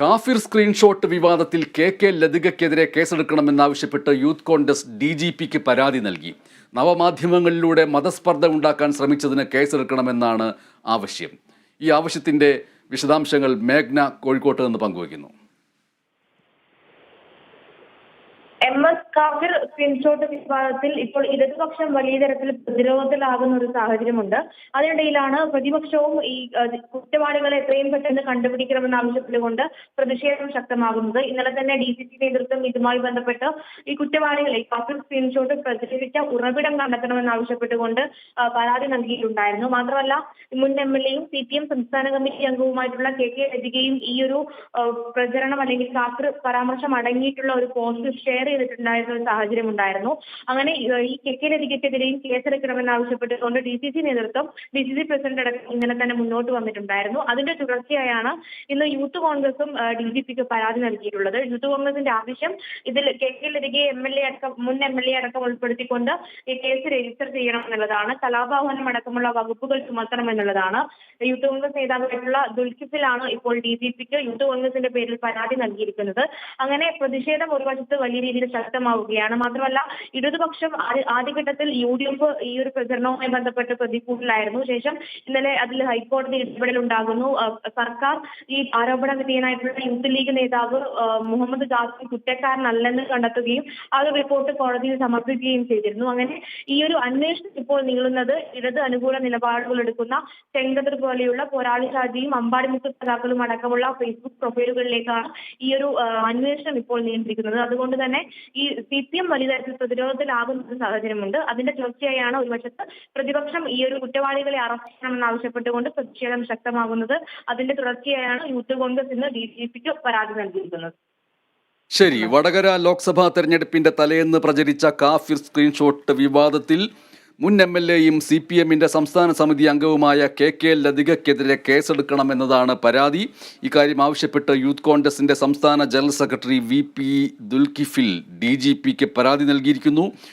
കാഫിർ സ്ക്രീൻഷോട്ട് വിവാദത്തിൽ K K ലതികയ്ക്കെതിരെ കേസെടുക്കണമെന്നാവശ്യപ്പെട്ട് യൂത്ത് കോൺഗ്രസ് ഡി ജി പിക്ക് പരാതി നൽകി. നവമാധ്യമങ്ങളിലൂടെ മതസ്പർദ്ധ ഉണ്ടാക്കാൻ ശ്രമിച്ചതിന് കേസെടുക്കണമെന്നാണ് ആവശ്യം. ഈ ആവശ്യത്തിന്റെ വിശദാംശങ്ങൾ മേഘ്ന കോഴിക്കോട്ട് നിന്ന് പങ്കുവയ്ക്കുന്നു. എം എസ് കാഫിർ സ്ക്രീൻഷോട്ട് വിവാദത്തിൽ ഇപ്പോൾ ഇടതുപക്ഷം വലിയ തരത്തിൽ പ്രതിരോധത്തിലാകുന്ന ഒരു സാഹചര്യമുണ്ട്. അതിനിടയിലാണ് പ്രതിപക്ഷവും ഈ കുറ്റവാളികളെ എത്രയും പെട്ടെന്ന് കണ്ടുപിടിക്കണമെന്ന് ആവശ്യപ്പെട്ടുകൊണ്ട് പ്രതിഷേധം ശക്തമാകുന്നത്. ഇന്നലെ തന്നെ ഡി സി സി നേതൃത്വം ഇതുമായി ബന്ധപ്പെട്ട് ഈ കുറ്റവാളികളെ കാഫിർ സ്ക്രീൻഷോട്ട് പ്രചരിപ്പിച്ച ഉറവിടം കണ്ടെത്തണമെന്ന് ആവശ്യപ്പെട്ടുകൊണ്ട് പരാതി നൽകിയിട്ടുണ്ടായിരുന്നു. മാത്രമല്ല മുൻ എം എൽ എയും സി പി എം സംസ്ഥാന കമ്മിറ്റി അംഗവുമായിട്ടുള്ള കെ കെ ലതികയും ഈ ഒരു പ്രചരണം അല്ലെങ്കിൽ കാഫിർ പരാമർശം അടങ്ങിയിട്ടുള്ള ഒരു പോസ്റ്റ് ഷെയർ ചെയ്തിട്ടുണ്ടായിരുന്ന ഒരു സാഹചര്യം ഉണ്ടായിരുന്നു. അങ്ങനെ ഈ കെ കെ ലതികയ്ക്കെതിരെയും കേസെടുക്കണമെന്ന് ആവശ്യപ്പെട്ടുകൊണ്ട് ഡി സി സി നേതൃത്വം ഡി സി സി പ്രസിഡന്റ് അടക്കം ഇങ്ങനെ തന്നെ മുന്നോട്ട് വന്നിട്ടുണ്ടായിരുന്നു. അതിന്റെ തുടർച്ചയായാണ് ഇന്ന് യൂത്ത് കോൺഗ്രസും ഡി ജി പിക്ക് പരാതി നൽകിയിട്ടുള്ളത്. യൂത്ത് കോൺഗ്രസിന്റെ ആവശ്യം ഇതിൽ കെ കെ ലതികയെ എം എൽ എ അടക്കം മുൻ എം എൽ എ അടക്കം ഉൾപ്പെടുത്തിക്കൊണ്ട് ഈ കേസ് രജിസ്റ്റർ ചെയ്യണം എന്നുള്ളതാണ്. കലാഭവനം അടക്കമുള്ള വകുപ്പുകൾ ചുമത്തണം എന്നുള്ളതാണ്. യൂത്ത് കോൺഗ്രസ് നേതാവായിട്ടുള്ള ദുൽഖിഫിലാണ് ഇപ്പോൾ ഡി ജി പിക്ക് യൂത്ത് കോൺഗ്രസിന്റെ പേരിൽ പരാതി നൽകിയിരിക്കുന്നത്. അങ്ങനെ പ്രതിഷേധം ഒരു വശത്ത് വലിയ രീതിയിൽ ശക്തമാവുകയാണ്. മാത്രമല്ല ഇടതുപക്ഷം ആദ്യ- ആദ്യഘട്ടത്തിൽ യു ഡി എഫ് ഈ ഒരു പ്രചരണവുമായി ബന്ധപ്പെട്ട് പ്രതികൂട്ടിലായിരുന്നു. ശേഷം ഇന്നലെ അതിൽ ഹൈക്കോടതി ഇടപെടൽ ഉണ്ടാകുന്നു സർക്കാർ ഈ ആരോപണ വിധേയനായിട്ടുള്ള യൂത്ത് ലീഗ് നേതാവ് മുഹമ്മദ് ജാസിം കുറ്റക്കാരനല്ലെന്ന് കണ്ടെത്തുകയും ആ ഒരു റിപ്പോർട്ട് കോടതിയിൽ സമർപ്പിക്കുകയും ചെയ്തിരുന്നു. അങ്ങനെ ഈ ഒരു അന്വേഷണം ഇപ്പോൾ നീളുന്നത് ഇടത് അനുകൂല നിലപാടുകൾ എടുക്കുന്ന ചെങ്കതിർ പോലെയുള്ള പോരാളി ഷാജിയും അമ്പാടിമുക്ക് നേതാക്കളും അടക്കമുള്ള ഫേസ്ബുക്ക് പ്രൊഫൈലുകളിലേക്കാണ് ഈ ഒരു അന്വേഷണം ഇപ്പോൾ നിയന്ത്രിക്കുന്നത് അതുകൊണ്ട് തന്നെ ഈ സി പി എം വലിയ തരത്തിൽ പ്രതിരോധത്തിലാകുന്ന ഒരു സാഹചര്യമുണ്ട്. അതിന്റെ തുടർച്ചയായാണ് ഒരു വശത്ത് പ്രതിപക്ഷം ഈ ഒരു കുറ്റവാളികളെ അറസ്റ്റ് ചെയ്യണമെന്ന് ആവശ്യപ്പെട്ടുകൊണ്ട് പ്രതിഷേധം ശക്തമാകുന്നത്. അതിന്റെ തുടർച്ചയായാണ് യൂത്ത് കോൺഗ്രസ് ഇന്ന് ഡി ജി പിക്ക് പരാതി നൽകിയിരിക്കുന്നത്. ശരി വടകര ലോക്സഭാ തെരഞ്ഞെടുപ്പിന്റെ തലേന്ന് പ്രചരിച്ച കാഫിർ സ്ക്രീൻഷോട്ട് വിവാദത്തിൽ മുൻ എം എൽ എയും സി പി എമ്മിന്റെ സംസ്ഥാന സമിതി അംഗവുമായ കെ കെ ലതികയ്ക്കെതിരെ കേസെടുക്കണമെന്നതാണ് പരാതി. ഇക്കാര്യം ആവശ്യപ്പെട്ട് യൂത്ത് കോൺഗ്രസിന്റെ സംസ്ഥാന general secretary V P Dulkifil D G പിക്ക് പരാതി നൽകിയിരിക്കുന്നു.